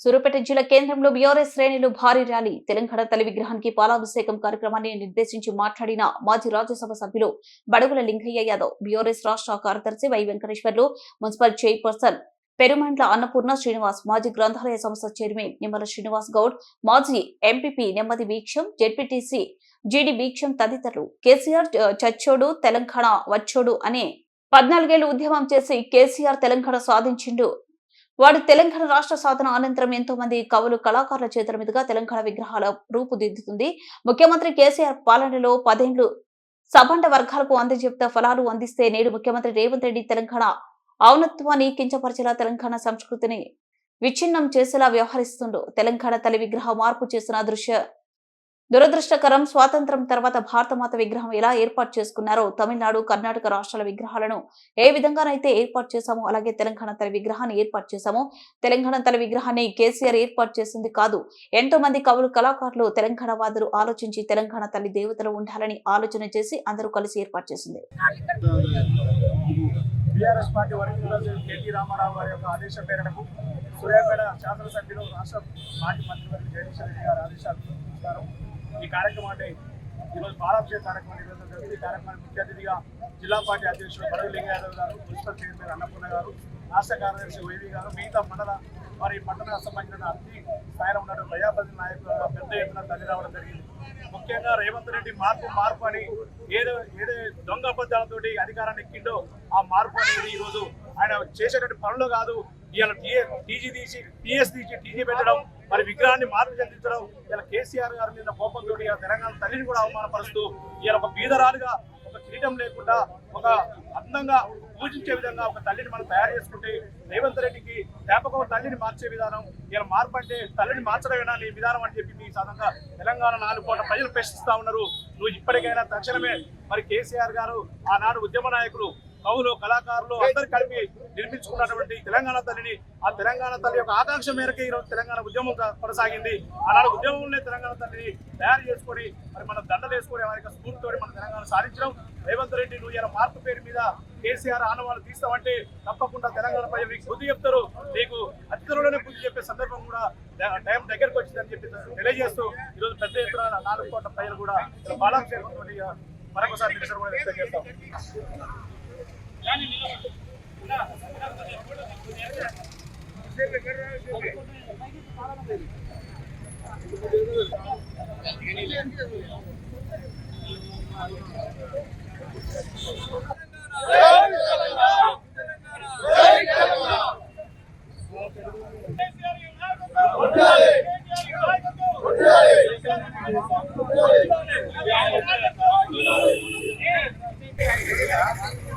సూర్యాపేట జిల్లా కేంద్రంలో బీఆర్ఎస్ శ్రేణులు భారీ ర్యాలీ. తెలంగాణ తల్లి విగ్రహానికి పాలాభిషేకం కార్యక్రమాన్ని నిర్దేశించి మాట్లాడిన మాజీ రాజ్యసభ సభ్యులు బడుగుల లింగయ్య యాదవ్ బీఆర్ఎస్ రాష్ట్ర కార్యదర్శి Y Venkateswarlu municipal chairperson Perumandla Annapurna Srinivas మాజీ గ్రంథాలయ సంస్థ చైర్మన్ నిమ్మల శ్రీనివాస్ గౌడ్ మాజీ ఎంపీపీ నెమ్మది వీక్షం జెడ్పీటీసీ జీడి వీక్షం తదితరులు. కేసీఆర్ చచ్చోడు తెలంగాణ వచ్చోడు అనే పద్నాలుగేళ్ళు ఉద్యమం చేసి కేసీఆర్ తెలంగాణ సాధించిండు. వాడు తెలంగాణ రాష్ట్ర సాధన అనంతరం ఎంతో మంది కవులు కళాకారుల చేతుల మీదుగా తెలంగాణ విగ్రహాల రూపుదిద్దుతుంది. ముఖ్యమంత్రి కేసీఆర్ పాలనలో పదేండ్లు సబండ వర్గాలకు అందజెప్త ఫలాలు అందిస్తే నేడు ముఖ్యమంత్రి రేవంత్ రెడ్డి తెలంగాణ ఔనత్వాన్ని కించపరిచేలా తెలంగాణ సంస్కృతిని విచ్ఛిన్నం చేసేలా వ్యవహరిస్తుండు. తెలంగాణ తల్లి విగ్రహ మార్పు చేసిన దృశ్య దురదృష్టకరం స్వాతంత్రం తర్వాత భారతమాత విగ్రహం ఎలా ఏర్పాటు చేసుకున్నారో తమిళనాడు కర్ణాటక రాష్ట్రాల విగ్రహాలను ఏ విధంగానైతే ఏర్పాటు చేశామో అలాగే తెలంగాణ తల విగ్రహాన్ని ఏర్పాటు చేశామో తెలంగాణ తల విగ్రహాన్ని కేసీఆర్ ఏర్పాటు చేసింది కాదు. ఎంతో మంది కవులు కళాకారులు తెలంగాణ వాదులు ఆలోచించి తెలంగాణ తల్లి దేవతలు ఉండాలని ఆలోచన చేసి అందరూ కలిసి ఏర్పాటు చేసింది. BRS party working KT Rama Rao గారి యొక్క ఆదేశం మేరకు సూర్యాపేట శాసనసభ్యులు రాష్ట్ర మాజీ మంత్రివర్గ జగదీశ్వర రెడ్డి గారి ఆదేశాలు ఈ కార్యక్రమాన్ని ఈరోజు పాలాభిషేక కార్యక్రమం నిర్వహించడం జరిగింది. ఈ కార్యక్రమానికి ముఖ్య అతిథిగా జిల్లా పార్టీ అధ్యక్షుడు బడుగు లింగ గారు మున్సిపల్ చైర్మన్ అన్నపూర్ణ గారు రాష్ట్ర కార్యదర్శి వైవి గారు మిగతా మండల మరి పట్టణానికి సంబంధించిన అన్ని స్థాయిలో ఉన్న ప్రజాప్రతి నాయకులు పెద్ద ఎత్తున తల్లి రావడం జరిగింది. ముఖ్యంగా రేవంత్ రెడ్డి మార్పు మార్పు అని ఏదో ఏదో దొంగ అబద్ధాలతోటి అధికారాన్ని ఎక్కిండో ఆ మార్పు అనేది ఈ రోజు ఆయన చేసేటువంటి పనులు కాదు. ఇవాళ టీజీ తీసి టీఎస్ తీసి టీజీ పెట్టడం మరి విగ్రహాన్ని మార్పు చెందించడం ఇలా కేసీఆర్ గారి మీద కోపంతో తెలంగాణ తల్లిని కూడా అవమానపరుస్తూ ఇలా ఒక బీదరాలుగా ఒక కిరీటం లేకుండా ఒక అందంగా పూజించే విధంగా ఒక తల్లిని మనం తయారు చేసుకుంటే రేవంత్ రెడ్డికి జ్ఞాపకం తల్లిని మార్చే విధానం ఇలా మార్పు అంటే తల్లిని మార్చడమేనా నీ విధానం అని చెప్పి మీ సాధంగా తెలంగాణ నాలుగు కోట్ల ప్రజలు ప్రశ్నిస్తా ఉన్నారు. నువ్వు ఇప్పటికైనా తక్షణమే మరి కేసీఆర్ గారు ఆనాడు ఉద్యమ నాయకులు కవులు కళాకారులు అందరు కలిపి నిర్మించుకున్నటువంటి తెలంగాణ తల్లిని ఆ తెలంగాణ తల్లి యొక్క ఆకాంక్ష మేరకు ఈరోజు తెలంగాణ ఉద్యమం కొనసాగింది. అలాంటి ఉద్యమంలోనే తెలంగాణ తల్లిని తయారు చేసుకొని మరి మనం దండలు వేసుకొని వారి యొక్క స్ఫూర్తితో మన తెలంగాణ సాధించడం. రేవంత్ రెడ్డి నువ్వు ఇలా మార్పు పేరు మీద కేసీఆర్ ఆనవాళ్ళు తీస్తామంటే తప్పకుండా తెలంగాణ ప్రజలు నీకు బుద్ధి చెప్తారు. నీకు అతిథులలోనే బుద్ధి చెప్పే సందర్భం కూడా టైం దగ్గరకు వచ్చిందని చెప్పి తెలియజేస్తూ ఈరోజు పెద్ద ఎత్తున నాలుగు కోట్ల ప్రజలు కూడా బాలాభిషేకంతో మరొకసారి నిరసన Yeah.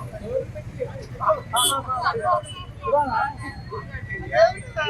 Eita!